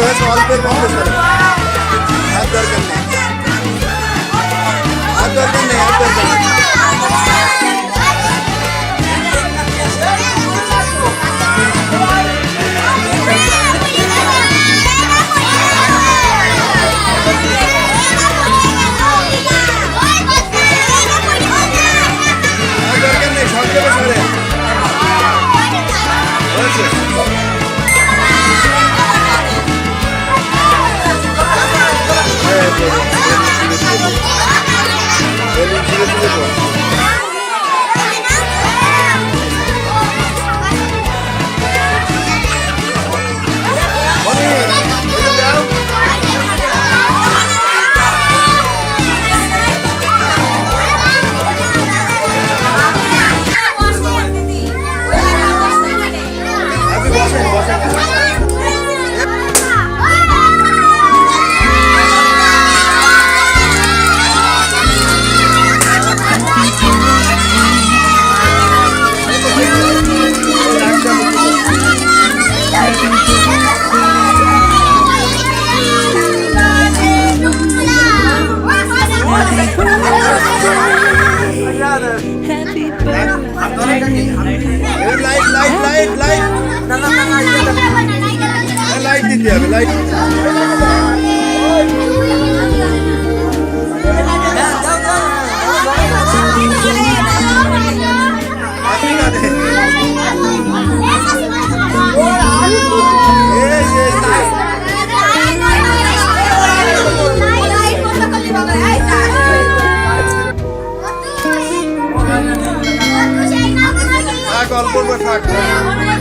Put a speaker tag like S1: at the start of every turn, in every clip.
S1: जो है। सवाल पे कांग्रेस वाले हाथ दर्द करने हाथ दर्द करने हाथ दर्द দেখতে হবে like I got a little bit of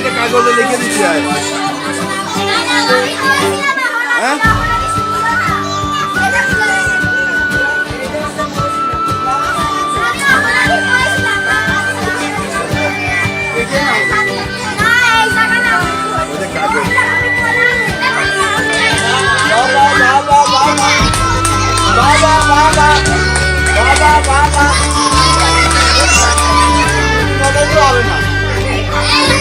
S1: আমাদেরকে কাগজে লিখে দিতে হয় হ্যাঁ?
S2: বাবা বাবা হবে না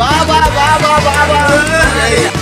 S2: वा वा वा वा
S1: वा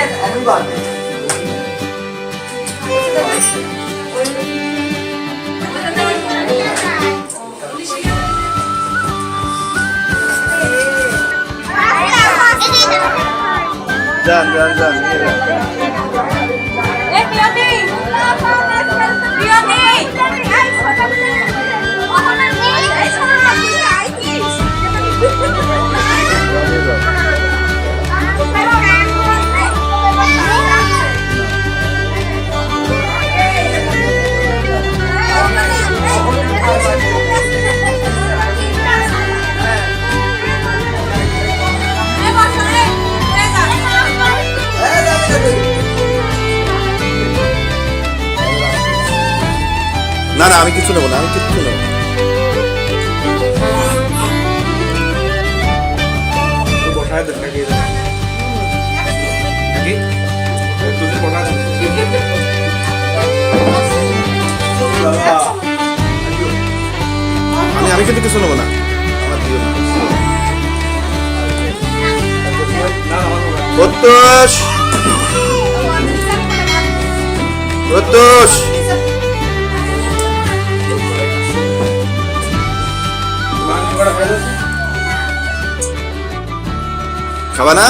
S3: 원래는 없는 거 같아요.
S1: Jangan, jangan, jangan.
S3: Eh, Pioti! Pioti!
S1: না আমি কিছু নেব না আমি কিছু নেব। আমি আমি কিন্তু কিছু নেব না। আমার দিও না। প্রত্যুষ প্রত্যুষ খাবা না